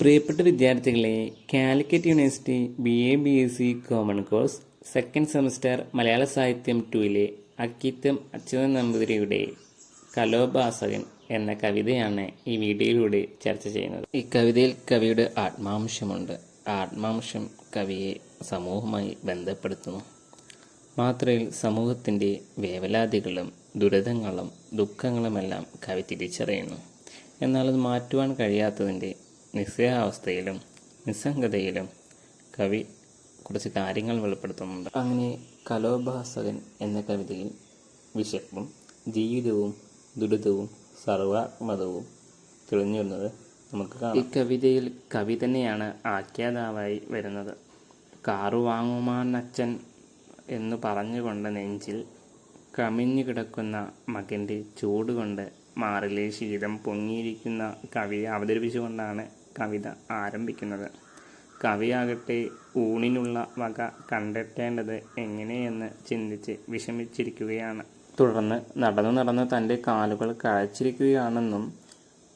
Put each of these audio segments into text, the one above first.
പ്രിയപ്പെട്ട വിദ്യാർത്ഥികളെ Calicut university B A B S C common course second semester മലയാള സാഹിത്യം ടൂയിലെ അക്കിത്തം അച്യുതൻ നമ്പൂതിരിയുടെ കലോപാസകൻ എന്ന കവിതയാണ് ഈ വീഡിയോയിലൂടെ ചർച്ച ചെയ്യുന്നത്. ഈ കവിതയിൽ കവിയുടെ ആത്മാംശമുണ്ട്. ആത്മാംശം കവിയെ സമൂഹമായി ബന്ധപ്പെടുത്തുന്നു. മാത്രയിൽ സമൂഹത്തിന്റെ വേവലാതികളും ദുരിതങ്ങളും ദുഃഖങ്ങളുമെല്ലാം കവി തിരിച്ചറിയുന്നു. എന്നാൽ അത് മാറ്റുവാൻ കഴിയാത്തതിന്റെ നിസ്സഹാവസ്ഥയിലും നിസ്സംഗതയിലും കവി കുറച്ച് കാര്യങ്ങൾ വെളിപ്പെടുത്തുന്നുണ്ട്. അങ്ങനെ കലോഭാസകൻ എന്ന കവിതയിൽ വിശപ്പും ജീവിതവും ദുരിതവും സർവാത്മതവും തെളിഞ്ഞു വരുന്നത് നമുക്ക് കാണാം. ഈ കവിതയിൽ കവി തന്നെയാണ് ആഖ്യാതാവായി വരുന്നത്. കാറു വാങ്ങുമാനച്ഛൻ എന്ന് പറഞ്ഞുകൊണ്ട് നെഞ്ചിൽ കമിഞ്ഞു കിടക്കുന്ന മകന്റെ ചൂടുകൊണ്ട് മാറിലെ ശീതം പൊങ്ങിയിരിക്കുന്ന കവിയെ അവതരിപ്പിച്ചുകൊണ്ടാണ് കവിത ആരംഭിക്കുന്നത്. കവിയാകട്ടെ ഊണിനുള്ള വക കണ്ടെത്തേണ്ടത് എങ്ങനെയെന്ന് ചിന്തിച്ച് വിഷമിച്ചിരിക്കുകയാണ്. തുടർന്ന് നടന്നു നടന്ന് തന്റെ കാലുകൾ കഴച്ചിരിക്കുകയാണെന്നും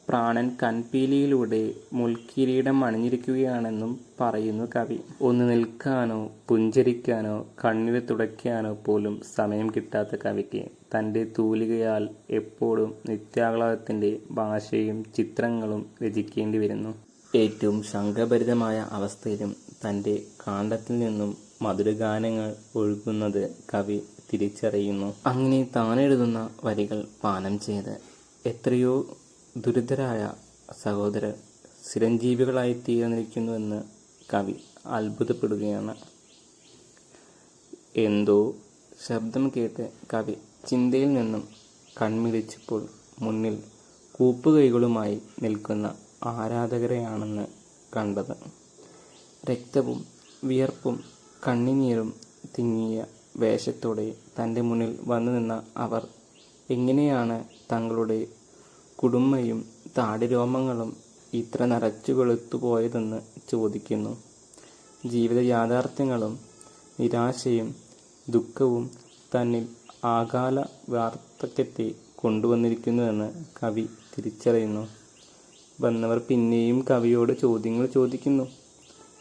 പ്രാണൻ കൺപീലിയിലൂടെ മുൾക്കിരീടം അണിഞ്ഞിരിക്കുകയാണെന്നും പറയുന്നു കവി. ഒന്ന് നിൽക്കാനോ പുഞ്ചരിക്കാനോ കണ്ണീർ തുടയ്ക്കാനോ പോലും സമയം കിട്ടാത്ത കവിക്ക് തന്റെ തൂലികയാൽ എപ്പോഴും നിത്യാഹ്ലാദത്തിന്റെ ഭാഷയും ചിത്രങ്ങളും രചിക്കേണ്ടി വരുന്നു. ഏറ്റവും ശങ്കഭരിതമായ അവസ്ഥയിലും തന്റെ കാണ്ഡത്തിൽ നിന്നും മധുരഗാനങ്ങൾ ഒഴുകുന്നത് കവി തിരിച്ചറിയുന്നു. അങ്ങനെ താനെഴുതുന്ന വരികൾ പാനം ചെയ്ത് എത്രയോ ദുരിതരായ സഹോദരർ ചിരഞ്ജീവികളായി തീർന്നിരിക്കുന്നുവെന്ന് കവി അത്ഭുതപ്പെടുകയാണ്. എന്തോ ശബ്ദം കേട്ട് കവി ചിന്തയിൽ നിന്നും കൺമിഴിച്ചപ്പോൾ മുന്നിൽ കൂപ്പുകൈകളുമായി നിൽക്കുന്ന ആരാധകരെയാണെന്ന് കണ്ടത്. രക്തവും വിയർപ്പും കണ്ണിനീരും തിങ്ങിയ വേഷത്തോടെ തന്റെ മുന്നിൽ വന്നു നിന്ന അവർ എങ്ങനെയാണ് തങ്ങളുടെ കുടുംബയും താടിരോമങ്ങളും ഇത്ര നരച്ചു വെളുത്തുപോയതെന്ന് ചോദിക്കുന്നു. ജീവിത യാഥാർത്ഥ്യങ്ങളും നിരാശയും ദുഃഖവും തന്നിൽ ആകാല വാർദ്ധക്യത്തെ കൊണ്ടുവന്നിരിക്കുന്നുവെന്ന് കവി തിരിച്ചറിയുന്നു. വന്നവർ പിന്നെയും കവിയോട് ചോദ്യങ്ങൾ ചോദിക്കുന്നു.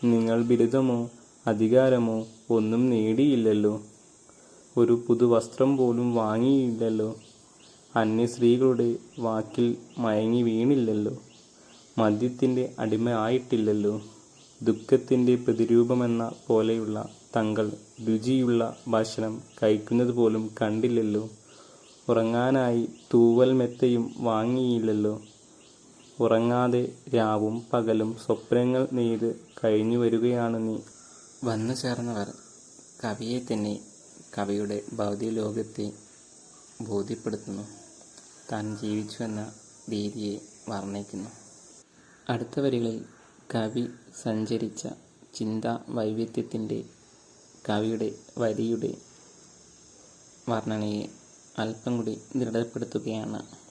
നിങ്ങൾ ബിരുദമോ അധികാരമോ ഒന്നും നേടിയില്ലല്ലോ. ഒരു പുതുവസ്ത്രം പോലും വാങ്ങിയില്ലല്ലോ. അന്യ സ്ത്രീകളുടെ വാക്കിൽ മയങ്ങി വീണില്ലല്ലോ. മദ്യത്തിന്റെ അടിമ ആയിട്ടില്ലല്ലോ. ദുഃഖത്തിന്റെ പ്രതിരൂപമെന്ന പോലെയുള്ള തങ്ങൾ രുചിയുള്ള ഭക്ഷണം കഴിക്കുന്നത് പോലും കണ്ടില്ലല്ലോ. ഉറങ്ങാനായി തൂവൽ മെത്തയും വാങ്ങിയില്ലല്ലോ. ഉറങ്ങാതെ രാവും പകലും സ്വപ്നങ്ങൾ നെയ്ത് കഴിഞ്ഞു വരികയാണ് നീ. വന്നു ചേർന്നവർ കവിയെ തന്നെ കവിയുടെ ഭൗതിക ലോകത്തെ ബോധ്യപ്പെടുത്തുന്നു. താൻ ജീവിച്ചു എന്ന രീതിയെ വർണിക്കുന്നു. അടുത്ത വരികളിൽ കവി സഞ്ചരിച്ച ചിന്താ വൈവിധ്യത്തിന്റെ കവിയുടെ വരിയുടെ വർണനയെ അല്പം കൂടി ദൃഢപ്പെടുത്തുകയാണ്.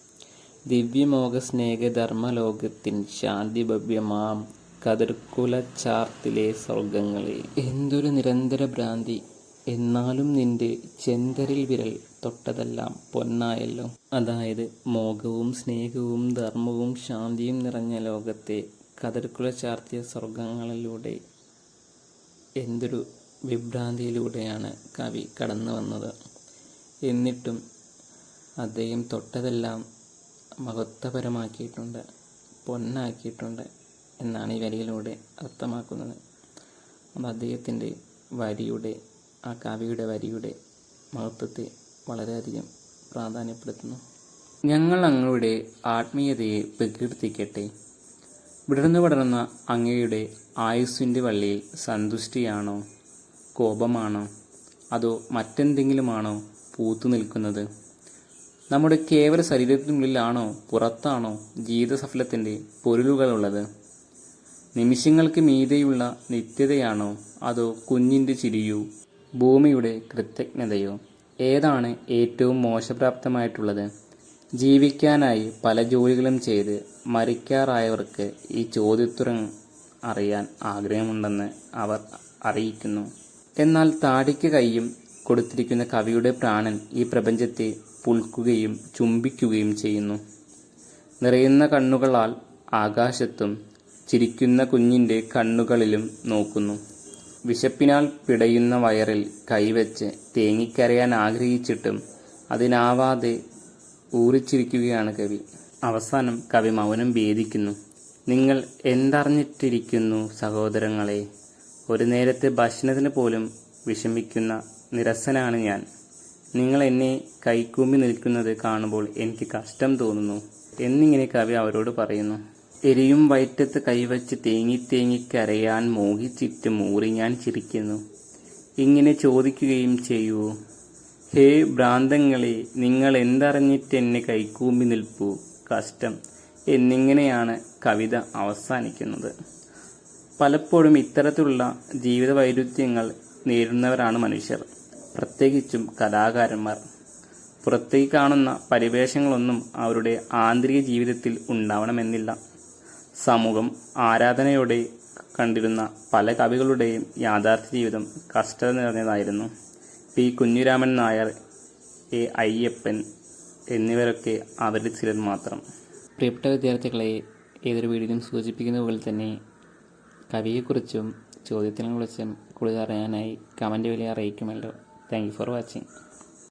ദിവ്യമോഹ സ്നേഹധർമ്മലോകത്തിൻ ശാന്തി ഭവ്യമാം കതിർക്കുല ചാർത്തിലെ സ്വർഗങ്ങളെ എന്തൊരു നിരന്തര ഭ്രാന്തി. എന്നാലും നിന്റെ ചെന്തരിൽ വിരൽ തൊട്ടതെല്ലാം പൊന്നായല്ലോ. അതായത് മോഹവും സ്നേഹവും ധർമ്മവും ശാന്തിയും നിറഞ്ഞ ലോകത്തെ കതിർക്കുല ചാർത്തിയ സ്വർഗങ്ങളിലൂടെ എന്തൊരു വിഭ്രാന്തിയിലൂടെയാണ് കവി കടന്നു വന്നത് എന്നിട്ടും അദ്ദേഹം തൊട്ടതെല്ലാം മഹത്വപരമാക്കിയിട്ടുണ്ട് പൊന്നാക്കിയിട്ടുണ്ട് എന്നാണ് ഈ വരിയിലൂടെ അർത്ഥമാക്കുന്നത്. അത് അദ്ദേഹത്തിന്റെ വരിയുടെ ആ കവിയുടെ വരിയുടെ മഹത്വത്തെ വളരെയധികം പ്രാധാന്യപ്പെടുത്തുന്നു. ഞങ്ങൾ അങ്ങയുടെ ആത്മീയതയെ പ്രകീർത്തിക്കട്ടെ. വിടർന്നു പടർന്ന അങ്ങയുടെ ആയുസ്സിന്റെ വള്ളിയിൽ സന്തുഷ്ടിയാണോ കോപമാണോ അതോ മറ്റെന്തെങ്കിലുമാണോ പൂത്തു നിൽക്കുന്നത്? നമ്മുടെ കേവല ശരീരത്തിനുള്ളിലാണോ പുറത്താണോ ജീവിതസഫലത്തിന്റെ പൊരുളുകളുള്ളത്? നിമിഷങ്ങൾക്ക് മീതെയുള്ള നിത്യതയാണോ അതോ കുഞ്ഞിന്റെ ചിരിയോ? ഭൂമിയുടെ കൃതജ്ഞതയോ? ഏതാണ് ഏറ്റവും മോശപ്രാപ്തമായിട്ടുള്ളത്? ജീവിക്കാനായി പല ജോലികളും ചെയ്ത് മരിക്കാറായവർക്ക് ഈ ചോദ്യോത്തരം അറിയാൻ ആഗ്രഹമുണ്ടെന്ന് അവർ അറിയിക്കുന്നു. എന്നാൽ താടിക്ക് കൈയും കൊടുത്തിരിക്കുന്ന കവിയുടെ പ്രാണൻ ഈ പ്രപഞ്ചത്തെ പുൽക്കുകയും ചുംബിക്കുകയും ചെയ്യുന്നു. നിറയുന്ന കണ്ണുകളാൽ ആകാശത്തും ചിരിക്കുന്ന കുഞ്ഞിന്റെ കണ്ണുകളിലും നോക്കുന്നു. വിശപ്പിനാൽ പിടയുന്ന വയറിൽ കൈവച്ച് തേങ്ങിക്കരയാൻ ആഗ്രഹിച്ചിട്ടും അതിനാവാതെ ഊറിച്ചിരിക്കുകയാണ് കവി. അവസാനം കവി മൗനം ഭേദിക്കുന്നു. നിങ്ങൾ എന്തറിഞ്ഞിട്ടിരിക്കുന്നു സഹോദരങ്ങളെ? ഒരു നേരത്തെ ഭക്ഷണത്തിന് പോലും വിഷമിക്കുന്ന നിരസനാണ് ഞാൻ. നിങ്ങൾ എന്നെ കൈക്കൂമ്പി നിൽക്കുന്നത് കാണുമ്പോൾ എനിക്ക് കഷ്ടം തോന്നുന്നു എന്നിങ്ങനെ കവി അവരോട് പറയുന്നു. എരിയും വയറ്റത്ത് കൈവച്ച് തേങ്ങി തേങ്ങി കരയാൻ മോഹിച്ചിട്ട് മൂറി ഞാൻ ചിരിക്കുന്നു. ഇങ്ങനെ ചോദിക്കുകയും ചെയ്യൂ ഹേ ഭ്രാന്തങ്ങളെ നിങ്ങൾ എന്തറിഞ്ഞിട്ട് എന്നെ കൈക്കൂമ്പി നിൽപ്പൂ? കഷ്ടം. എന്നിങ്ങനെയാണ് കവിത അവസാനിക്കുന്നത്. പലപ്പോഴും ഇത്തരത്തിലുള്ള ജീവിത വൈരുദ്ധ്യങ്ങൾ നേരിടുന്നവരാണ് മനുഷ്യർ. പ്രത്യേകിച്ചും കലാകാരന്മാർ. പുറത്തേക്ക് കാണുന്ന പരിവേഷങ്ങളൊന്നും അവരുടെ ആന്തരിക ജീവിതത്തിൽ ഉണ്ടാവണമെന്നില്ല. സമൂഹം ആരാധനയോടെ കണ്ടിരുന്ന പല കവികളുടെയും യാഥാർത്ഥ്യ ജീവിതം കഷ്ടത നിറഞ്ഞതായിരുന്നു. പി. കുഞ്ഞിരാമൻ നായർ എ. അയ്യപ്പൻ എന്നിവരൊക്കെ അവരുടെ ചിലർ മാത്രം. പ്രിയപ്പെട്ട വിദ്യാർത്ഥികളെ ഏതൊരു വീടിനും സൂചിപ്പിക്കുന്ന പോലെ തന്നെ കവിയെക്കുറിച്ചും ചോദ്യത്തിനെക്കുറിച്ചും കൂടുതൽ അറിയാനായി കമന്റ് വഴി അറിയിക്കുമല്ലോ. Thank you for watching